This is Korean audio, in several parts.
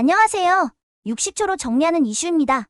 안녕하세요. 60초로 정리하는 이슈입니다.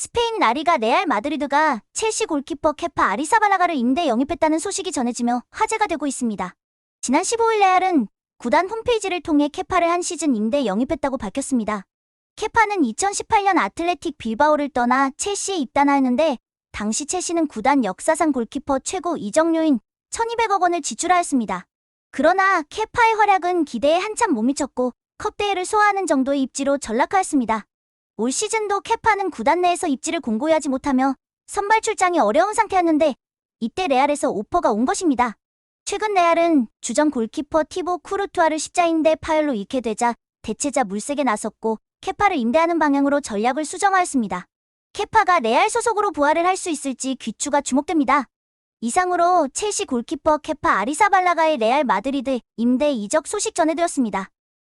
스페인 라리가 레알 마드리드가 첼시 골키퍼 케파 아리사발라가를 임대 영입했다는 소식이 전해지며 화제가 되고 있습니다. 지난 15일 레알은 구단 홈페이지를 통해 케파를 한 시즌 임대 영입했다고 밝혔습니다. 케파는 2018년 아틀레틱 빌바오를 떠나 첼시에 입단하였는데 당시 첼시는 구단 역사상 골키퍼 최고 이적료인 1200억 원을 지출하였습니다. 그러나 케파의 활약은 기대에 한참 못 미쳤고 컵대회를 소화하는 정도의 입지로 전락하였습니다. 올 시즌도 케파는 구단 내에서 입지를 공고히 하지 못하며 선발 출장이 어려운 상태였는데 이때 레알에서 오퍼가 온 것입니다. 최근 레알은 주전 골키퍼 티보 쿠르투아를 십자인대 파열로 잃게 되자 대체자 물색에 나섰고 케파를 임대하는 방향으로 전략을 수정하였습니다. 케파가 레알 소속으로 부활을 할 수 있을지 귀추가 주목됩니다. 이상으로 첼시 골키퍼 케파 아리사발라가의 레알 마드리드 임대 이적 소식 전해드렸습니다.